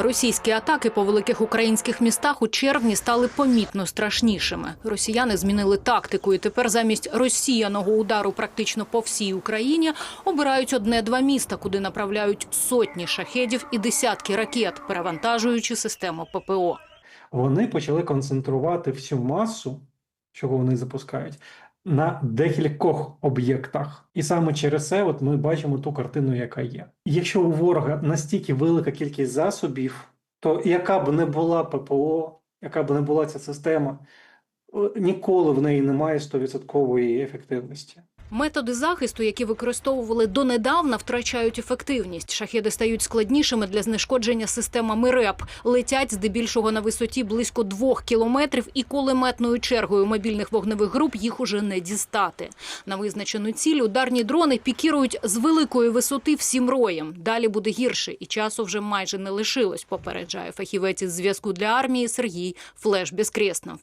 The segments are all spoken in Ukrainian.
Російські атаки по великих українських містах у червні стали помітно страшнішими. Росіяни змінили тактику, і тепер замість розсіяного удару практично по всій Україні обирають одне-два міста, куди направляють сотні шахедів і десятки ракет, перевантажуючи систему ППО. Вони почали концентрувати всю масу, чого вони запускають, на декількох об'єктах. І саме через це от ми бачимо ту картину, яка є. Якщо у ворога настільки велика кількість засобів, то яка б не була ППО, яка б не була ця система, е, ніколи в неї немає 100% ефективності. Методи захисту, які використовували донедавна, втрачають ефективність. Шахеди стають складнішими для знешкодження системами РЕП. Летять здебільшого на висоті близько двох кілометрів, і кулеметною чергою мобільних вогневих груп їх уже не дістати. На визначену ціль ударні дрони пікірують з великої висоти всім роєм. Далі буде гірше, і часу вже майже не лишилось. Попереджає фахівець із зв'язку для армії Сергій Флеш Безкреснов.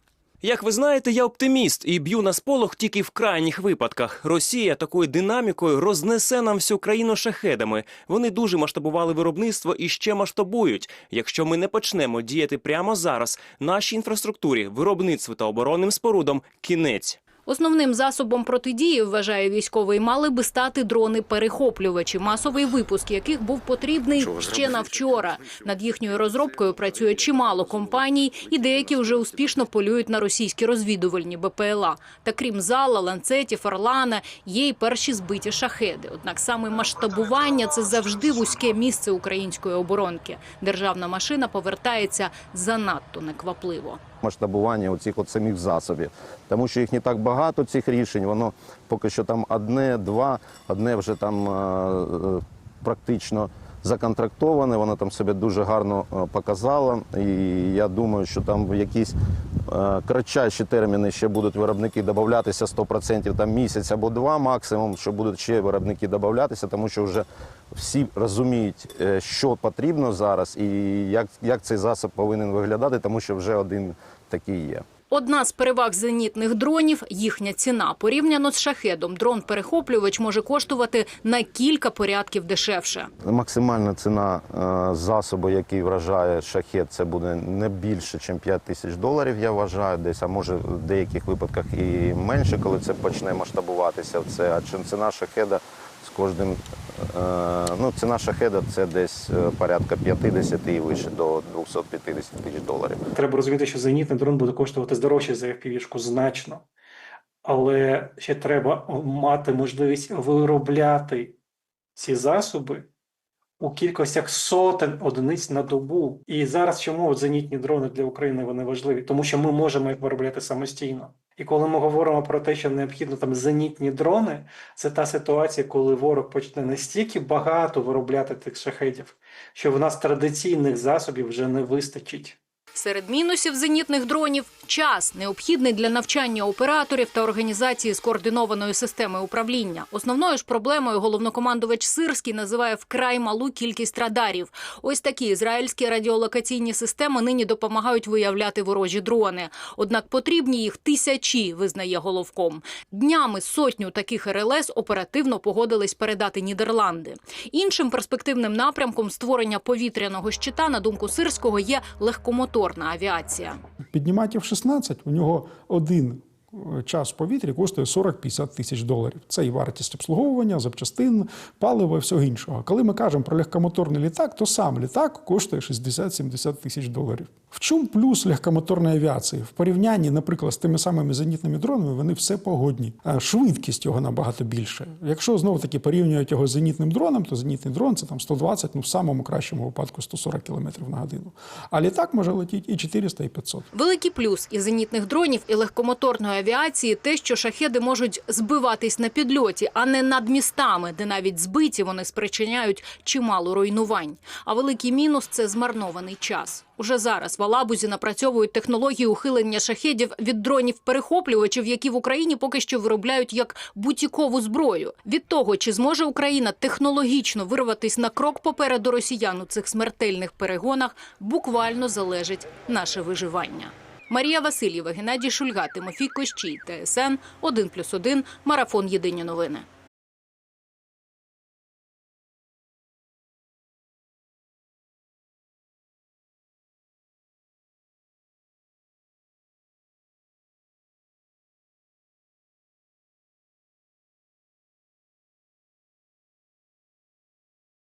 Як ви знаєте, я оптиміст і б'ю на сполох тільки в крайніх випадках. Росія такою динамікою рознесе нам всю країну шахедами. Вони дуже масштабували виробництво і ще масштабують. Якщо ми не почнемо діяти прямо зараз, нашій інфраструктурі, виробництву та оборонним спорудам кінець. Основним засобом протидії, вважає військовий, мали би стати дрони-перехоплювачі, масовий випуск яких був потрібний ще на вчора. Над їхньою розробкою працює чимало компаній, і деякі вже успішно полюють на російські розвідувальні БПЛА. Та крім зала, ланцетів, Орлана, є й перші збиті шахеди. Однак саме масштабування це завжди вузьке місце української оборонки. Державна машина повертається занадто неквапливо. Масштабування оцих от самих засобів, тому що їх не так багато цих рішень. Воно поки що там одне, два, одне вже там е, е, практично законтрактоване. Воно там себе дуже гарно е, показало. І я думаю, що там в якісь е, кратчайші терміни ще будуть виробники додатися 100%, там місяць або два максимум, що будуть ще виробники додатися, тому що вже всі розуміють, е, що потрібно зараз і як, як цей засіб повинен виглядати, тому що вже один такий є. Одна з переваг зенітних дронів їхня ціна. Порівняно з шахедом, дрон-перехоплювач може коштувати на кілька порядків дешевше. Максимальна ціна е, засобу, який вражає шахет, це буде не більше, ніж 5 тисяч доларів. Я вважаю, десь а може в деяких випадках і менше, коли це почне масштабуватися. Це а чим ціна шахеда з кожним е, ну ціна шахеда це десь е, порядка 50 і вище до 250 тисяч доларів. Треба розуміти, що зенітний дрон буде коштувати дорожче за FPV-шку значно. Але ще треба мати можливість виробляти ці засоби у кількостях сотень одиниць на добу. І зараз чому зенітні дрони для України вони важливі? Тому що ми можемо їх виробляти самостійно. І коли ми говоримо про те, що необхідно там зенітні дрони, це та ситуація, коли ворог почне настільки багато виробляти тих шахедів, що в нас традиційних засобів вже не вистачить. Серед мінусів зенітних дронів час необхідний для навчання операторів та організації скоординованої системи управління. Основною ж проблемою головнокомандувач Сирський називає вкрай малу кількість радарів. Ось такі ізраїльські радіолокаційні системи нині допомагають виявляти ворожі дрони. Однак потрібні їх тисячі, визнає головком. Днями сотню таких РЛС оперативно погодились передати Нідерланди. Іншим перспективним напрямком створення повітряного щита, на думку Сирського, є легкомоторна авіація. Підніматів F-16, у нього один час в повітрі коштує 40-50 тисяч доларів. Це і вартість обслуговування, запчастин, палива і всього іншого. Коли ми кажемо про легкомоторний літак, то сам літак коштує 60-70 тисяч доларів. В чому плюс легкомоторної авіації? В порівнянні, наприклад, з тими самими зенітними дронами, вони все погодні. Швидкість його набагато більше. Якщо знову таки порівнюють його з зенітним дроном, то зенітний дрон це там 120, ну в самому кращому випадку 140 км на годину. А літак може летіти і 400, і 500. Великий плюс і зенітних дронів, і легкомоторної авіації те, що шахеди можуть збиватись на підльоті, а не над містами, де навіть збиті вони спричиняють чимало руйнувань. А великий мінус це змарнований час. Уже зараз в Алабузі напрацьовують технології ухилення шахедів від дронів-перехоплювачів, які в Україні поки що виробляють як бутікову зброю. Від того, чи зможе Україна технологічно вирватись на крок попереду росіян у цих смертельних перегонах, буквально залежить наше виживання. Марія Васильєва, Геннадій Шульга, Тимофій Кощій, ТСН 1+,1, Марафон Єдині новини.